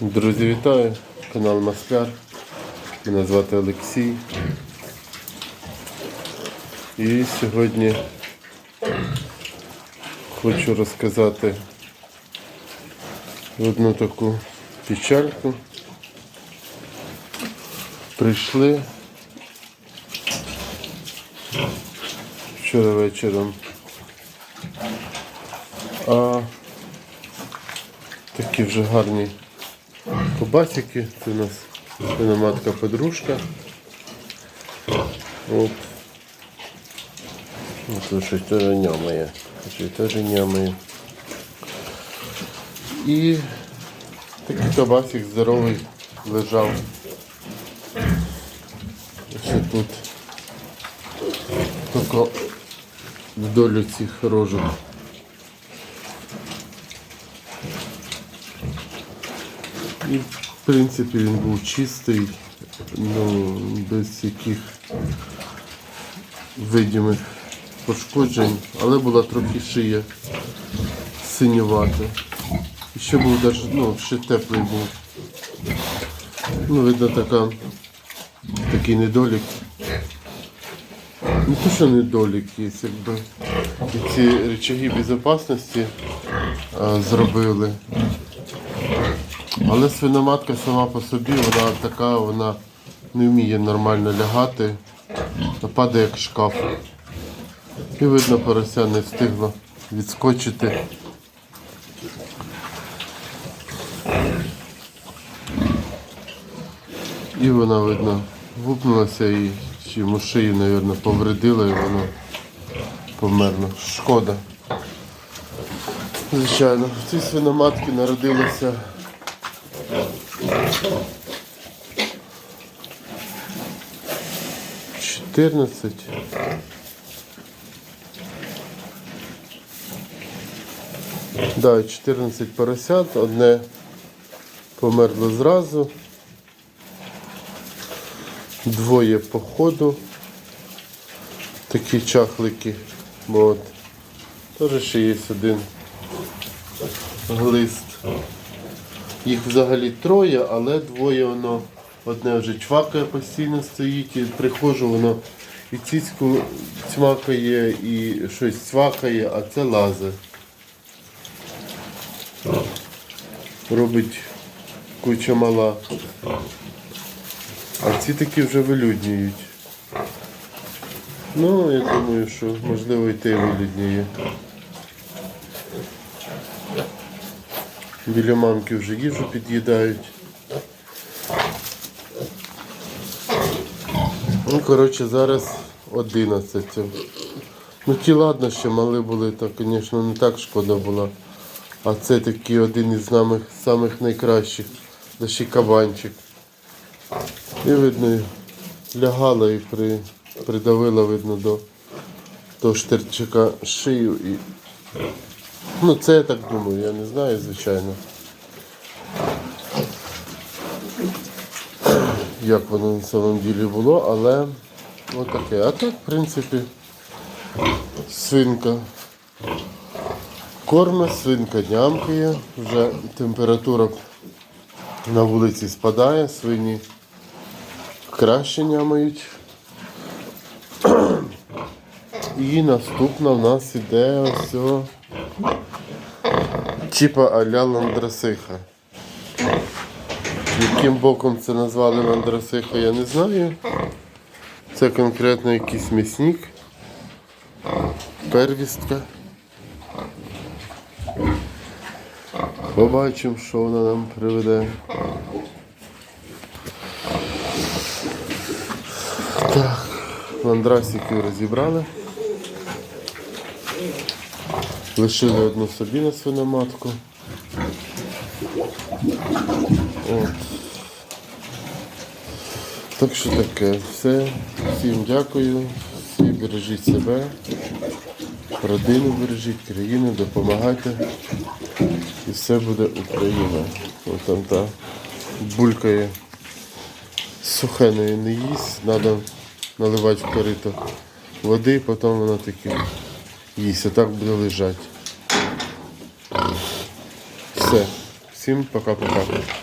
Друзі, вітаю! Канал Маскляр. Мене звати Олексій. І сьогодні хочу розказати одну таку печальку. Прийшли вчора вечором. А такі вже гарні кобасики. Це у нас свиноматка подружка. От. Ось щось теж нямає. Щось теж нямає. І такий кабасик здоровий лежав. Ще тут тільки вдоль цих рожок. І в принципі він був чистий, ну, без яких видимих пошкоджень, але була трохи шия синювата. І ще був даже, ну, ще теплий був. Ну, видно, така, такий недолік. Не то, що недолік є, якби ці речаги безпечності зробили. Але свиноматка сама по собі, вона така, вона не вміє нормально лягати, а падає як шкаф. І видно, порося не встигло відскочити. І вона, видно, гупнулася і йому шию, мабуть, повредила і воно померло. Шкода. Звичайно, в цій свиноматки народилося 14. Да, 14 поросят, одне померло зразу, двоє по ходу, такі чахлики. От. Теж ще є один глист. Їх взагалі троє, але двоє воно одне вже чвакає постійно стоїть, і приходжу, воно і цицьку цмакає, і щось цвакає, а це лазе. Робить куча мала. А ці такі вже вилюднюють. Ну, я думаю, що можливо і те вилюднює. Біля мамки вже їжу під'їдають. Ну, коротше, зараз 11. Ну ті ладно, що мали були, то, звісно, не так шкода була. А це такий один із самих, самих найкращих. Да ще кабанчик. І видно, лягала і при, придавила, видно, до того штирчика шию. І... Ну це я так думаю, я не знаю, звичайно. як воно на самом ділі було, але отаке. А так, в принципі, свинка корме, свинка нямкає, вже температура на вулиці спадає, свині краще нямають. І наступна в нас іде ось типа аля ландрасиха. Яким боком це назвали мандрасиха, я не знаю. Це конкретно якийсь м'ясник. Первістка. Побачимо, що вона нам приведе. Так, ландрасиків розібрали. Лишили одну собі на свиноматку. От. Так що таке, все. Всім дякую, всі бережіть себе, родину бережіть, країну, допомагайте. І все буде Україна. Ось там та булькає сухеної не їсть, треба наливати в корито води, потім вона таки їсть, так буде лежати. Все. Всім пока-пока.